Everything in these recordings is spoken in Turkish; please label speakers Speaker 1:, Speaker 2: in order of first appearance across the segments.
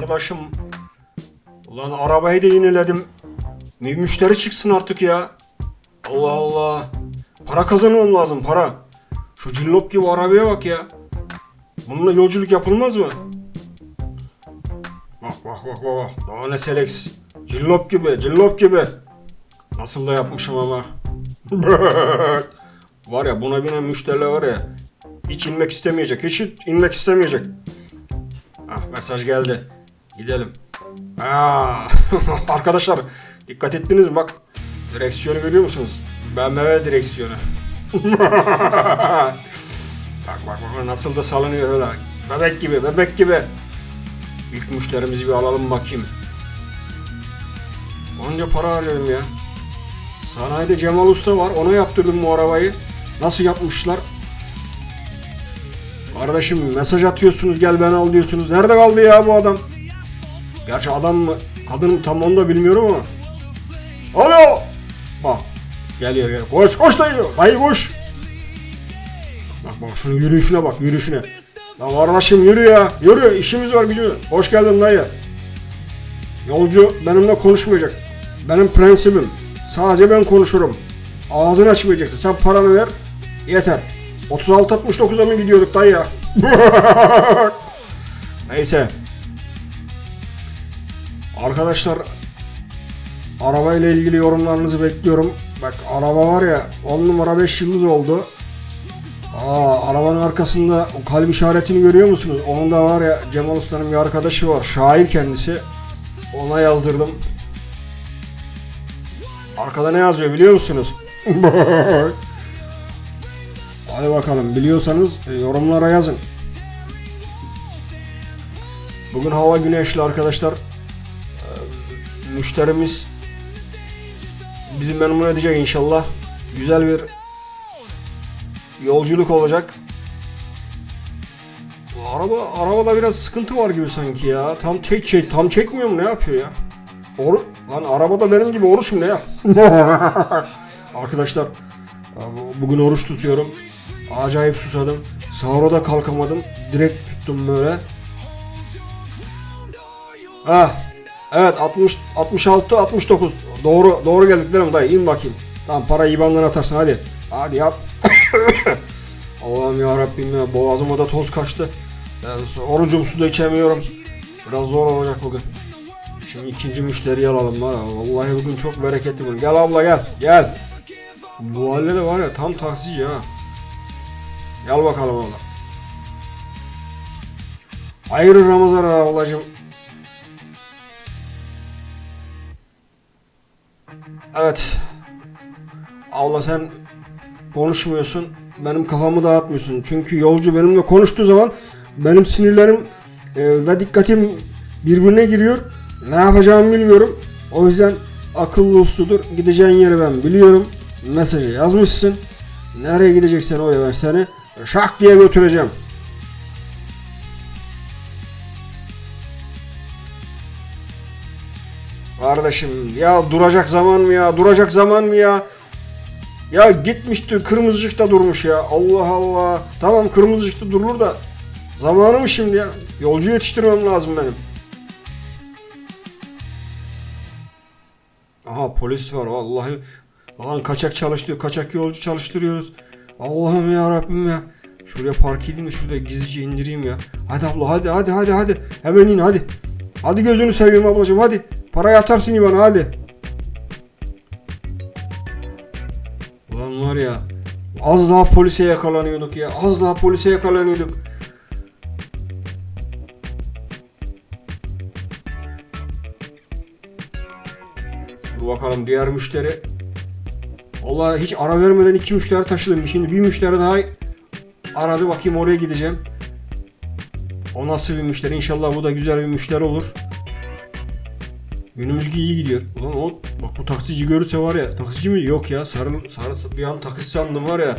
Speaker 1: Kardeşim. Ulan arabayı da yeniledim. Bir müşteri çıksın artık ya. Allah Allah. Para kazanmam lazım para. Şu cillop gibi arabaya bak ya. Bununla yolculuk yapılmaz mı? Bak bak bak bak. Daha ne Selex. Cillop gibi cillop gibi. Nasıl da yapmışım ama. var ya buna binen müşteriler var ya. Hiç inmek istemeyecek. Hiç inmek istemeyecek. Ah mesaj geldi. Gidelim. Aa, arkadaşlar dikkat ettiniz bak. Direksiyonu görüyor musunuz? BMW direksiyonu. bak bak bak nasıl da salınıyor öyle. Bebek gibi bebek gibi. İlk müşterimizi bir alalım bakayım. Onca para harcadım ya. Sanayide Cemal Usta var. Ona yaptırdım bu arabayı. Nasıl yapmışlar? Kardeşim mesaj atıyorsunuz gel beni al diyorsunuz. Nerede kaldı ya bu adam? Gerçi adam mı kadın tam onu da bilmiyorum ama. Alo! Bak geliyor geliyor. Koş koş dayı. Dayı koş. Bak bak şunun yürüyüşüne bak yürüyüşüne. Lan kardeşim yürü ya. Yürü işimiz var gücümüz. Hoş geldin dayı. Yolcu benimle konuşmayacak. Benim prensibim. Sadece ben konuşurum. Ağzını açmayacaksın. Sen paranı ver. Yeter. 36-69'a mı gidiyorduk dayı ya? Neyse. Arkadaşlar arabayla ilgili yorumlarınızı bekliyorum. Bak araba var ya 10 numara 5 yıldız oldu. Aa, arabanın arkasında o kalp işaretini görüyor musunuz? Onun da var ya Cemal Usta'nın bir arkadaşı var. Şair kendisi. Ona yazdırdım. Arkada ne yazıyor biliyor musunuz? Hadi bakalım biliyorsanız e, yorumlara yazın. Bugün hava güneşli arkadaşlar. Müşterimiz bizi memnun edecek inşallah. Güzel bir yolculuk olacak. Bu araba arabada biraz sıkıntı var gibi sanki ya. Tam tek şey tam çekmiyor mu ne yapıyor ya? Oru lan arabada benim gibi oruç mu ne ya? Arkadaşlar bu- bugün oruç tutuyorum. Acayip susadım. Sahura da kalkamadım. Direkt tuttum böyle. Ha. Evet 60 66 69. Doğru doğru geldik değil mi dayı? İn bakayım. Tamam para IBAN'dan atarsın hadi. Hadi yap. Allah'ım ya Rabbim ya boğazıma da toz kaçtı. Yani orucum su da içemiyorum. Biraz zor olacak bugün. Şimdi ikinci müşteriyi alalım var. Vallahi bugün çok bereketli bugün. Gel abla gel. Gel. Bu halde de var ya tam taksici ha. Gel bakalım abla. Hayırlı Ramazan ablacığım. Evet. Abla sen konuşmuyorsun. Benim kafamı dağıtmıyorsun. Çünkü yolcu benimle konuştuğu zaman benim sinirlerim e, ve dikkatim birbirine giriyor. Ne yapacağımı bilmiyorum. O yüzden akıllı usludur. Gideceğin yeri ben biliyorum. Mesajı yazmışsın. Nereye gideceksen oraya ben seni şak diye götüreceğim. Kardeşim ya duracak zaman mı ya? Duracak zaman mı ya? Ya gitmişti kırmızıcıkta durmuş ya. Allah Allah. Tamam kırmızıcıkta durulur da zamanı mı şimdi ya? Yolcu yetiştirmem lazım benim. Aha polis var vallahi. Lan kaçak çalıştırıyor, kaçak yolcu çalıştırıyoruz. Allah'ım ya Rabbim ya. Şuraya park edeyim de şurada gizlice indireyim ya. Hadi abla hadi hadi hadi hadi. Hemen in hadi. Hadi gözünü seveyim ablacığım hadi. Parayı atarsın bana hadi. Ulan var ya. Az daha polise yakalanıyorduk ya. Az daha polise yakalanıyorduk. Dur bakalım diğer müşteri. Vallahi hiç ara vermeden iki müşteri taşıdım. Şimdi bir müşteri daha aradı. Bakayım oraya gideceğim. O nasıl bir müşteri? İnşallah bu da güzel bir müşteri olur. Günümüzki iyi gidiyor. Ulan o bak bu taksici görürse var ya. Taksici mi? Yok ya. Sarı, sarı bir an taksi sandım var ya.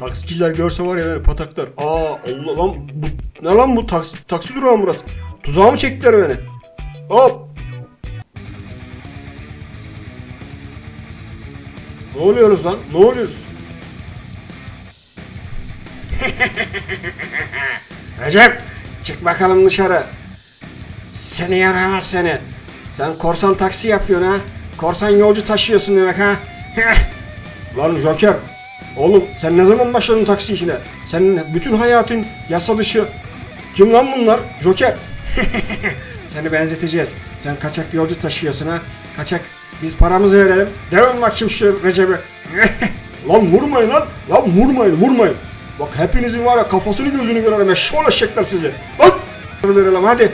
Speaker 1: Taksiciler görse var ya beni pataklar. Aa Allah lan bu ne lan bu taksi, taksi durağı mı burası? Tuzağa mı çektiler beni? Hop. Ne oluyoruz lan? Ne oluyoruz? Recep Çık bakalım dışarı. Seni yaramaz seni. Sen korsan taksi yapıyorsun ha. Korsan yolcu taşıyorsun demek ha. Lan Joker. Oğlum sen ne zaman başladın taksi işine? Senin bütün hayatın yasa dışı. Kim lan bunlar? Joker. Seni benzeteceğiz. Sen kaçak yolcu taşıyorsun ha. Kaçak. Biz paramızı verelim. Devam bakayım şu Recep'i. lan vurmayın lan. Lan vurmayın vurmayın. Bak hepinizin var ya kafasını gözünü görelim. Eşşoğlu eşekler sizi. Lan. Verelim hadi.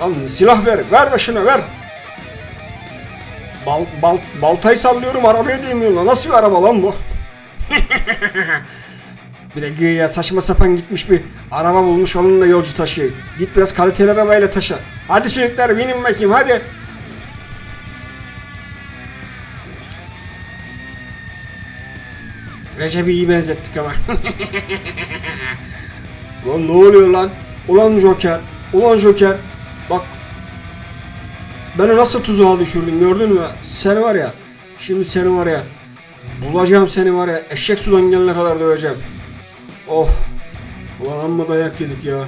Speaker 1: Lan silah ver. Ver ve şuna ver. Bal, bal, baltayı sallıyorum arabaya değmiyor lan. Nasıl bir araba lan bu? bir de güya saçma sapan gitmiş bir araba bulmuş onunla yolcu taşıyor. Git biraz kaliteli arabayla taşı. Hadi çocuklar binin bakayım hadi. Recep'i iyi benzettik ama. lan ne oluyor lan? Ulan Joker. Ulan Joker. Bak Beni nasıl tuzağa düşürdün gördün mü? Seni var ya. Şimdi seni var ya. Bulacağım seni var ya. Eşek sudan gelene kadar döveceğim. Oh. Ulan amma dayak yedik ya.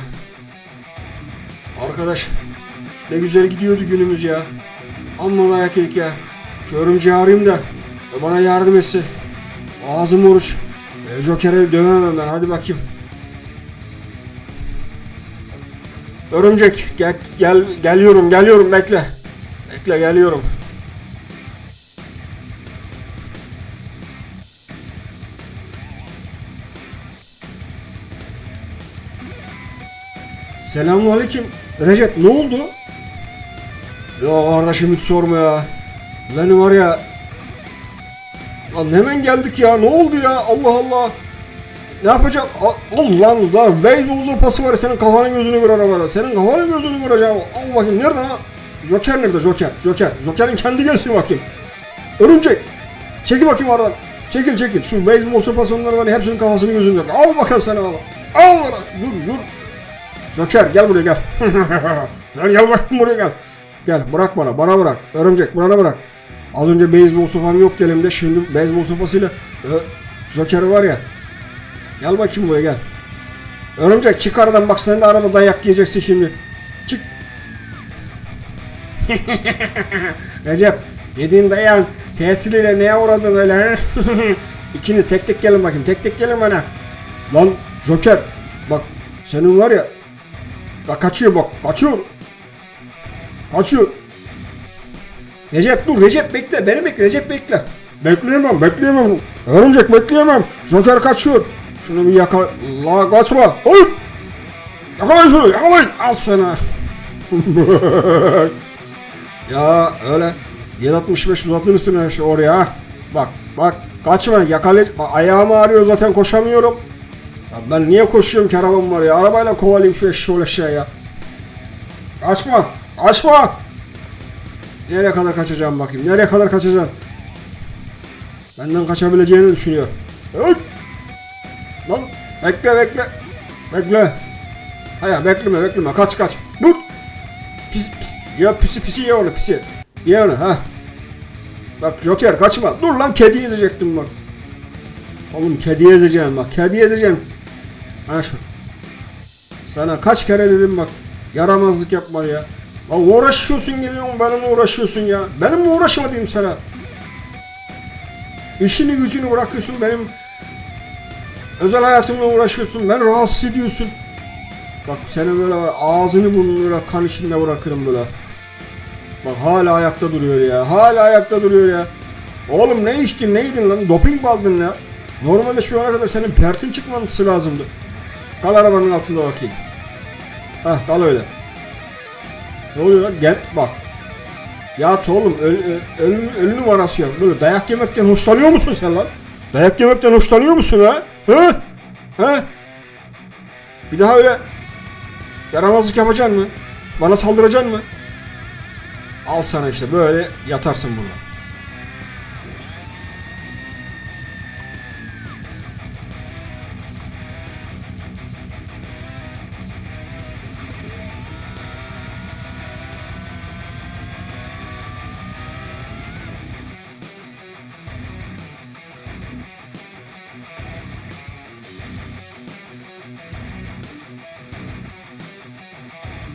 Speaker 1: Arkadaş. Ne güzel gidiyordu günümüz ya. Amma dayak yedik ya. Şu örümceği arayayım da. Bana yardım etsin. Ağzım oruç. E, Joker'e dövemem ben. Hadi bakayım. Örümcek gel, gel geliyorum geliyorum bekle. Bekle geliyorum. Selamünaleyküm. Recep ne oldu? Ya kardeşim hiç sorma ya. Beni var ya. Lan hemen geldik ya. Ne oldu ya? Allah Allah. Ne yapacağım? Allah'ım lan beyzbol sopası var senin kafanı gözünü kır arabada. Senin kafanı gözünü kıracağım. Al bakayım nerede ha? Joker nerede Joker? Joker. Joker'in kendi gelsin bakayım. Örümcek. Çekil bakayım oradan. Çekil çekil. Şu beyzbol sopası onları var ya hepsinin kafasını gözünü kır. Al bakalım sana baba. Al bana. Dur dur. Joker gel buraya gel. gel gel bakayım buraya gel. Gel bırak bana bana bırak. Örümcek bana bırak. Az önce beyzbol sopam yok elimde. Şimdi beyzbol sopasıyla e, Joker var ya. Gel bakayım buraya gel. Örümcek çık aradan bak sen de arada dayak yiyeceksin şimdi. Çık. Recep yediğin dayağın tesiriyle neye uğradın öyle? İkiniz tek tek gelin bakayım tek tek gelin bana. Lan Joker bak senin var ya Bak kaçıyor bak kaçıyor. Kaçıyor. Recep dur Recep bekle beni bekle Recep bekle. Bekleyemem bekleyemem. Örümcek bekleyemem. Joker kaçıyor. Şunu bir yakala. La kaçma. Hayır. Yakalayın şunu yakalayın. Al sana. ya öyle 765 uzatın üstüne işte oraya. Bak bak kaçma yakalay. Ayağım ağrıyor zaten koşamıyorum. Ya ben niye koşuyorum ki arabam var ya. Arabayla kovalayayım şu eşeği eşeğe ya. Kaçma. Kaçma. Nereye kadar kaçacağım bakayım. Nereye kadar kaçacağım. Benden kaçabileceğini düşünüyor. Evet. Lan bekle bekle. Bekle. Hayır bekleme bekleme kaç kaç. Dur. Pis pis. Ya pisi pisi ye onu pisi. Ye onu ha. Bak Joker kaçma. Dur lan kedi ezecektim bak. Oğlum kedi ezeceğim bak. Kedi ezeceğim. Ha şu. Sana kaç kere dedim bak. Yaramazlık yapma ya. Lan uğraşıyorsun geliyorsun benimle uğraşıyorsun ya. Benimle uğraşma diyeyim sana. İşini gücünü bırakıyorsun benim özel hayatımla uğraşıyorsun. Ben rahatsız ediyorsun. Bak senin böyle ağzını burnunu böyle kan içinde bırakırım böyle. Bak hala ayakta duruyor ya. Hala ayakta duruyor ya. Oğlum ne içtin neydin lan? Doping mi aldın ya? Normalde şu ana kadar senin pertin çıkmaması lazımdı. Kal arabanın altında bakayım. Hah kal öyle. Ne oluyor lan? Gel bak. Ya oğlum öl, öl, ölü, numarası ya. Böyle dayak yemekten hoşlanıyor musun sen lan? Dayak yemekten hoşlanıyor musun ha? Ha? Ha? Bir daha öyle yaramazlık yapacaksın mı? Bana saldıracaksın mı? Al sana işte böyle yatarsın burada.